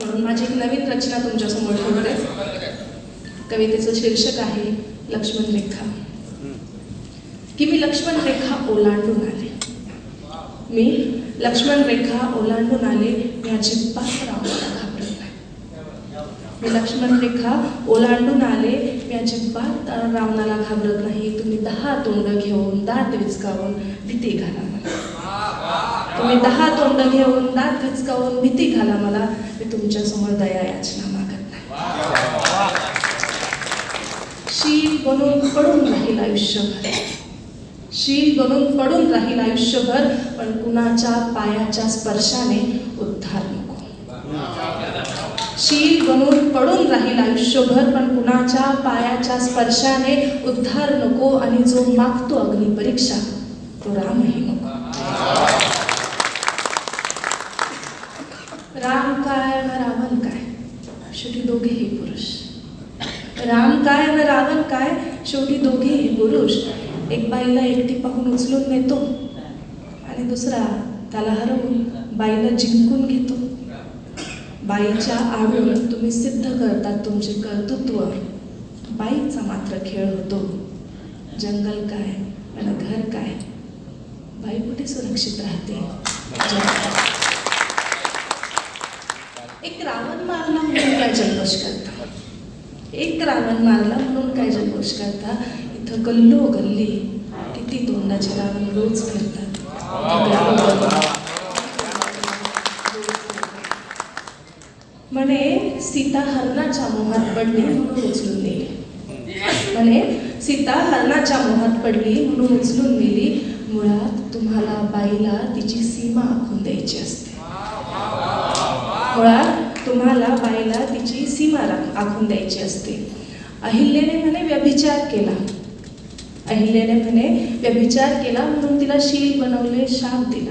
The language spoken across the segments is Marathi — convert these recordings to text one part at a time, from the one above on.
म्हणून माझी एक नवीन रचना तुमच्यासमोर ठेवते कवितेचं शीर्षक आहे लक्ष्मण रेखा. की मी लक्ष्मण रेखा ओलांडून आले. मी लक्ष्मण रेखा ओलांडून आले मी अजिबात रावणाला घाबरत नाही मी लक्ष्मण रेखा ओलांडून आले मी अजिबात रावणाला घाबरत नाही. तुम्ही दहा तोंड घेऊन दात विचकावून भीती घाला मला. तुम्ही दहा तोंड घेऊन दात विचकावून भीती घाला मला. मी तुमच्यासमोर दया याचना मागत नाही. शील बनून पडून राहील आयुष्यभर. शील बनून पडून राहील आयुष्यभर पण कुणाच्या पायाच्या स्पर्शाने उद्धार नको. शील बनून पडून राहील आयुष्यभर पण कुणाच्या पायाच्या स्पर्शाने उद्धार नको आणि जो मागतो अग्निपरीक्षा तो रामही नको. राम काय व रावण काय? शेवटी दोघेही पुरुष. राम काय व रावण काय? शेवटी दोघेही पुरुष. एक बाईला एकटी पाहून उचलून नेतो आणि दुसरा त्याला हरवून बाईला जिंकून घेतो. बाईच्या आडून तुम्ही सिद्ध करतात तुमचे कर्तृत्व. बाईचा मात्र खेळ होतो. जंगल काय आणि घर काय? बाई कुठे सुरक्षित राहते? एक रावण मारला म्हणून काय जल्लोष करता? एक रावण मारला म्हणून काय जल्लोष करता? इथं गल्लो गल्ली किती तोंडाचे रावण रोज फिरतात. म्हणे सीता हरणाच्या मोहात पडली म्हणून उचलून नेली. म्हणे सीता हरणाच्या मोहात पडली म्हणून उचलून नेली. मुळात तुम्हाला बाईला तिची सीमा आखून द्यायची असते. मुळात तुम्हाला बाईला तिची सीमा राख- आखून द्यायची असते. अहिल्याने म्हणे व्यभिचार केला. अहिल्याने म्हणे व्यभिचार केला म्हणून तिला शील बनवले शाप दिला.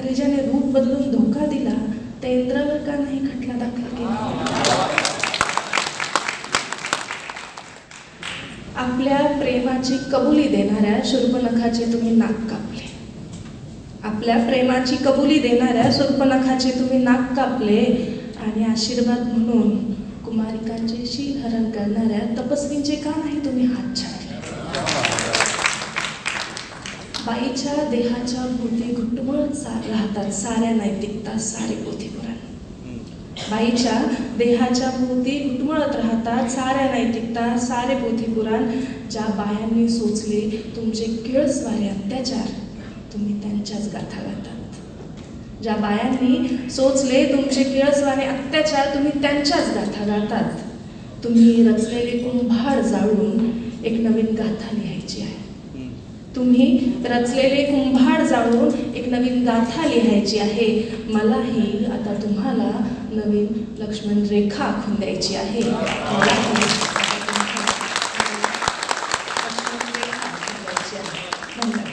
अरे ज्याने रूप बदलून धोका दिला त्या इंद्रावर का नाही खटला दाखल केला? आपल्या प्रेमाची कबुली देणाऱ्या शूर्पनखाचे तुम्ही नाक कापले. आपल्या प्रेमाची कबुली देणाऱ्या शूर्पनखाचे तुम्ही नाक कापले आणि आशीर्वाद म्हणून कुमारिकांचे शील हरण करणाऱ्या तपस्वींचे का नाही तुम्ही हात छाडले बाईच्या देहाच्या भोवती घुटमळत राहतात. साऱ्या नैतिकता सारे पोथीपुराण बाईच्या देहाच्या भोवती घुटमळत राहतात. साऱ्या नैतिकता सारे पोथीपुराण ज्या बायांनी सोचले तुमचे किळसवारे अत्याचार. त्यांच्याच गाथा गातात. ज्या बायांनी सोचले तुमचे किळसवाने अत्याचार तुम्ही त्यांच्याच गाथा गातात. तुम्ही रचलेले कुंभार जाळून एक नवीन गाथा लिहायची आहे. तुम्ही रचलेले कुंभार जाळून एक नवीन गाथा लिहायची आहे. मलाही आता तुम्हाला नवीन लक्ष्मण रेखा आखून द्यायची आहे. लक्ष्मण रेखा आखून द्यायची आहे.